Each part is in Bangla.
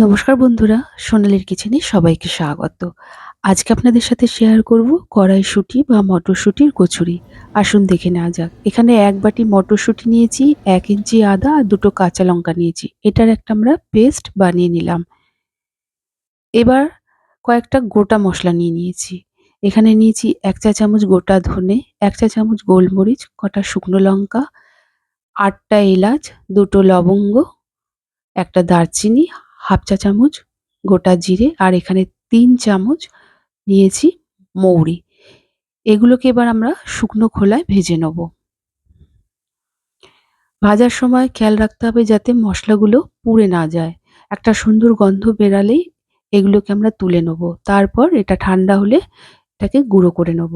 নমস্কার বন্ধুরা, সোনালির কিচেনে সবাইকে স্বাগত। আজকে আপনাদের সাথে শেয়ার করব কড়াইশুঁটি বা মটরশুঁটির কচুরি। আসুন দেখে নেওয়া যাক। এখানে এক বাটি মটরশুঁটি নিয়েছি, এক ইঞ্চি আদা আর দুটো কাঁচা লঙ্কা নিয়েছি। এটার একটা আমরা পেস্ট বানিয়ে নিলাম। এবার কয়েকটা গোটা মশলা নিয়ে নিয়েছি। এখানে নিয়েছি এক চা চামচ গোটা ধনে, এক চা চামচ গোলমরিচ, কটা শুকনো লঙ্কা, আটটা এলাচ, দুটো লবঙ্গ, একটা দারচিনি হাফ চা চামচ, গোটা জিরে, আর এখানে তিন চামচ নিয়েছি মৌরি। এগুলোকে এবার আমরা শুকনো খোলায় ভেজে নেব। ভাজার সময় খেয়াল রাখতে হবে যাতে মশলাগুলো পুড়ে না যায়। একটা সুন্দর গন্ধ বেরালেই এগুলোকে আমরা তুলে নেব। তারপর এটা ঠান্ডা হলে এটাকে গুঁড়ো করে নেব।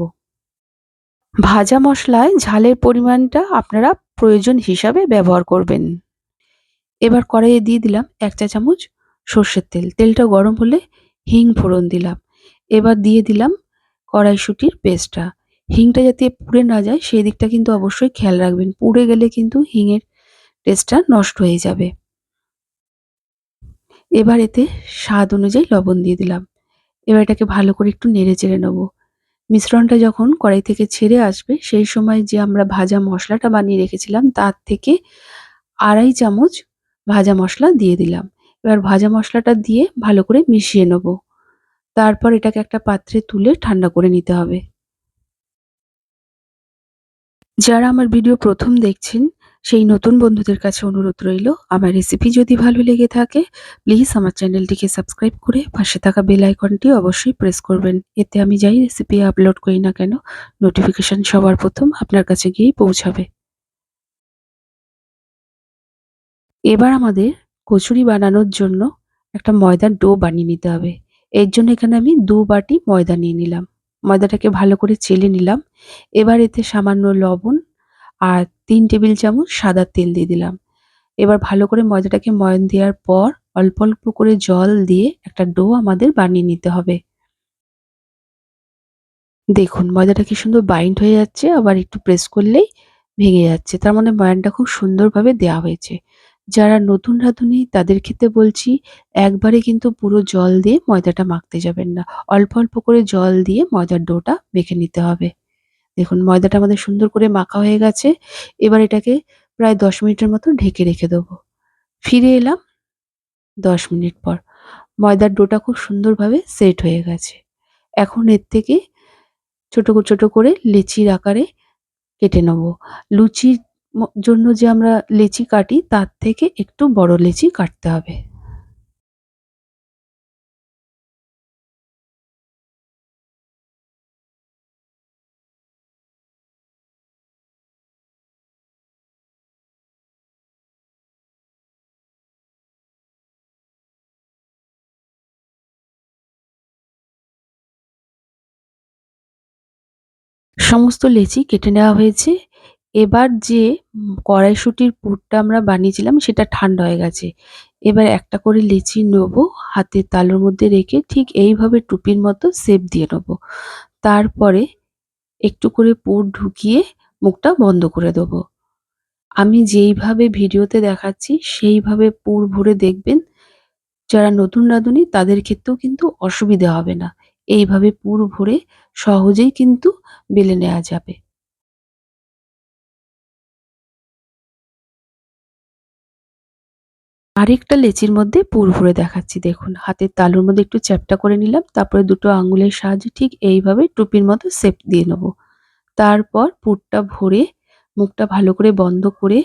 ভাজা মশলায় ঝালের পরিমাণটা আপনারা প্রয়োজন হিসাবে ব্যবহার করবেন। এবার কড়াইয়ে দিয়ে দিলাম এক চা চামচ সর্ষের তেল। তেলটা গরম হলে হিং ফোড়ন দিলাম। এবার দিয়ে দিলাম কড়াইশুটির পেস্টটা। হিংটা যাতে পুড়ে না যায়, সেই দিকটা কিন্তু অবশ্যই খেয়াল রাখবেন। পুড়ে গেলে কিন্তু হিংয়ের টেস্টটা নষ্ট হয়ে যাবে। এবার এতে স্বাদ অনুযায়ী লবণ দিয়ে দিলাম। এবার এটাকে ভালো করে একটু নেড়ে চেড়ে নেব। মিশ্রণটা যখন কড়াই থেকে ছেড়ে আসবে, সেই সময় যে আমরা ভাজা মশলাটা বানিয়ে রেখেছিলাম, তার থেকে আড়াই চামচ ভাজা মশলা দিয়ে দিলাম। এবার ভাজা মশলাটা দিয়ে ভালো করে মিশিয়ে নেব। তারপর এটাকে একটা পাত্রে তুলে ঠান্ডা করে নিতে হবে। যারা আমার ভিডিও প্রথম দেখছেন, সেই নতুন বন্ধুদের কাছে অনুরোধ রইল, আমার রেসিপি যদি ভালো লেগে থাকে প্লিজ আমার চ্যানেলটিকে সাবস্ক্রাইব করে পাশে থাকা বেল আইকনটি অবশ্যই প্রেস করবেন। এতে আমি যাই রেসিপি আপলোড করি না কেন নোটিফিকেশন সবার প্রথম আপনার কাছে গিয়েই পৌঁছাবে। এবার আমাদের কচুরি বানানোর জন্য একটা ময়দার ডো বানিয়ে নিতে হবে। এর জন্য এখানে আমি দু বাটি ময়দা নিয়ে নিলাম। ময়দাটাকে ভালো করে চেলে নিলাম। এবার এতে সামান্য লবণ আর তিন টেবিল চামচ সাদা তেল দিয়ে দিলাম। এবার ভালো করে ময়দাটাকে ময়ন দেওয়ার পর অল্প অল্প করে জল দিয়ে একটা ডো আমাদের বানিয়ে নিতে হবে। দেখুন, ময়দাটা কি সুন্দর বাইন্ড হয়ে যাচ্ছে, আবার একটু প্রেস করলেই ভেঙে যাচ্ছে। তার মানে ময়ানটা খুব সুন্দরভাবে দেওয়া হয়েছে। যারা নতুন রাঁধুনি, তাদের ক্ষেত্রে বলছি, একবারে কিন্তু পুরো জল দিয়ে ময়দাটা মাখতে যাবেন না। অল্প অল্প করে জল দিয়ে ময়দার ডোটা মেখে নিতে হবে। দেখুন, ময়দাটা আমাদের সুন্দর করে মাখা হয়ে গেছে। এবার এটাকে প্রায় দশ মিনিটের মতো ঢেকে রেখে দেবো। ফিরে এলাম দশ মিনিট পর। ময়দার ডোটা খুব সুন্দরভাবে সেট হয়ে গেছে। এখন এর থেকে ছোট ছোট করে লেচির আকারে কেটে নেব। লুচির জন্য যে আমরা লেচি কাটি, তার থেকে একটু বড় লেচি কাটতে হবে। সমস্ত লেচি কেটে নেওয়া হয়েছে। এবার যে কড়াইশুঁটির পুরটা আমরা বানিয়েছিলাম, সেটা ঠান্ডা হয়ে গেছে। এবার একটা করে লিচি নেব, হাতের তালুর মধ্যে রেখে ঠিক এইভাবে টুপির মতো শেপ দিয়ে নেব। তারপরে একটু করে পুর ঢুকিয়ে মুখটা বন্ধ করে দেবো। আমি যেইভাবে ভিডিওতে দেখাচ্ছি, সেইভাবে পুর ভরে দেখবেন, যারা নতুন রাঁধুনি তাদের ক্ষেত্রেও কিন্তু অসুবিধা হবে না। এইভাবে পুর ভরে সহজেই কিন্তু বেলে নেওয়া যাবে। আরেকটা লেচির মধ্যে পুর ভরে দেখাচ্ছি, দেখুন। হাতের তালুর মধ্যে একটু চ্যাপটা করে নিলাম, তারপরে দুটো আঙুলের সাহায্যে ঠিক এইভাবে টুপির মতো সেপ দিয়ে নেব। তারপর পুরটা ভরে, মুখটা ভালো করে বন্ধ করে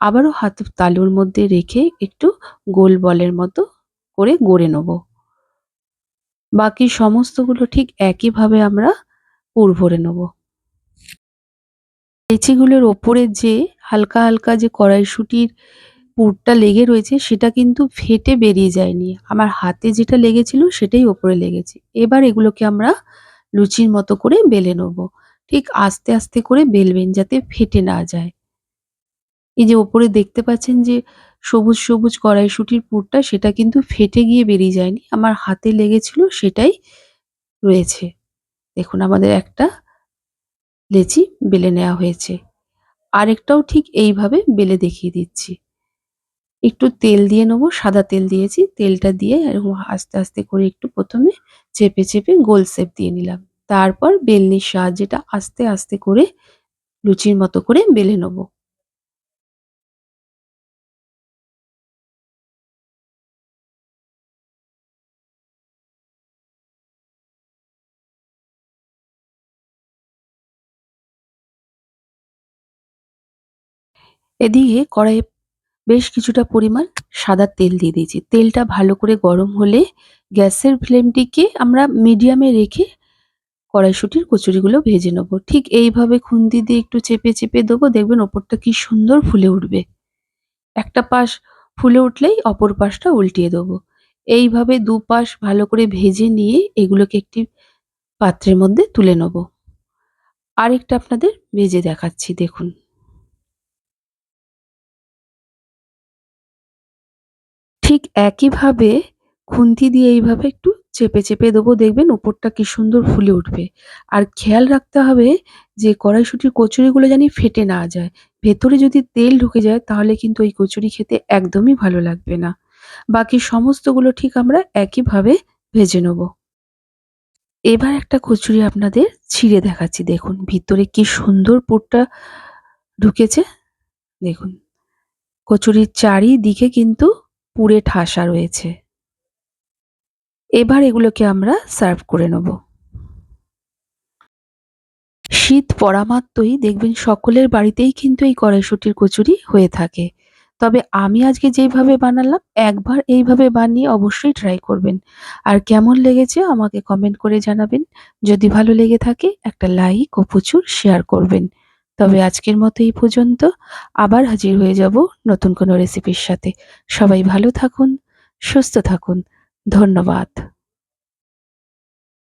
আবারও হাত তালুর মধ্যে রেখে একটু গোল বলের মতো করে গড়ে নেব। বাকি সমস্তগুলো ঠিক একইভাবে আমরা পুর ভরে নেব। লেচিগুলোর ওপরে যে হালকা হালকা যে কড়াইশুটির পুরটা লেগে রয়েছে, সেটা কিন্তু ফেটে বেরিয়ে যায়নি। আমার হাতে যেটা লেগেছিল সেটাই ওপরে লেগেছে। এবার এগুলোকে আমরা লুচির মতো করে বেলে নেব। ঠিক আস্তে আস্তে করে বেলবেন যাতে ফেটে না যায়। এই যে ওপরে দেখতে পাচ্ছেন যে সবুজ সবুজ কড়াইশুটির পুরটা, সেটা কিন্তু ফেটে গিয়ে বেরিয়ে যায়নি। আমার হাতে লেগেছিল, সেটাই রয়েছে। দেখুন আমাদের একটা লেচি বেলে নেওয়া হয়েছে। আরেকটাও ঠিক এইভাবে বেলে দেখিয়ে দিচ্ছি। একটু তেল দিয়ে নেব, সাদা তেল দিয়েছি, তেলটা দিয়ে এরকম আস্তে আস্তে করে একটু প্রথমে চেপে চেপে গোল শেপ দিয়ে নিলাম। তারপর বেলনির সাহায্যেটা আস্তে আস্তে করে লুচির মতো করে বেলে নেব। এদিকে কড়াইয়ে বেশ কিছুটা পরিমাণ সাদা তেল দিয়ে দিয়েছি। তেলটা ভালো করে গরম হলে গ্যাসের ফ্লেমটিকে আমরা মিডিয়ামে রেখে কড়াইশুটির কচুরিগুলো ভেজে নেব। ঠিক এইভাবে খুন্তি দিয়ে একটু চেপে চেপে দেবো, দেখবেন ওপরটা কি সুন্দর ফুলে উঠবে। একটা পাশ ফুলে উঠলেই অপর পাশটা উল্টিয়ে দেবো। এইভাবে দুপাশ ভালো করে ভেজে নিয়ে এগুলোকে একটি পাত্রের মধ্যে তুলে নেব। আরেকটা আপনাদের ভেজে দেখাচ্ছি, দেখুন। ঠিক একইভাবে খুন্তি দিয়ে এইভাবে একটু চেপে চেপে দেবো। দেখবেন ওপরটা কি সুন্দর ফুলে উঠবে। আর খেয়াল রাখতে হবে যে কড়াইশুঁটির কচুরিগুলো জানি ফেটে না যায়। ভেতরে যদি তেল ঢুকে যায় তাহলে কিন্তু ওই কচুরি খেতে একদমই ভালো লাগবে না। বাকি সমস্তগুলো ঠিক আমরা একইভাবে ভেজে নেব। এবার একটা কচুরি আপনাদের ছিঁড়ে দেখাচ্ছি। দেখুন ভিতরে কি সুন্দর পুরটা ঢুকেছে। দেখুন কচুরির চারিদিকে কিন্তু পুড়ে ঠাসা রয়েছে। এবার এগুলোকে আমরা সার্ভ করে নেব। শীত পড়া মাত্রই দেখবেন সকলের বাড়িতেই কিন্তু এই কড়াইশুটির কচুরি হয়ে থাকে। তবে আমি আজকে যেইভাবে বানালাম, একবার এইভাবে বানিয়ে অবশ্যই ট্রাই করবেন। আর কেমন লেগেছে আমাকে কমেন্ট করে জানাবেন। যদি ভালো লেগে থাকে, একটা লাইক ও প্রচুর শেয়ার করবেন। তবে আজকের মতো এই পর্যন্ত। আবার হাজির হয়ে যাব নতুন কোনো রেসিপির সাথে। সবাই ভালো থাকুন, সুস্থ থাকুন। ধন্যবাদ।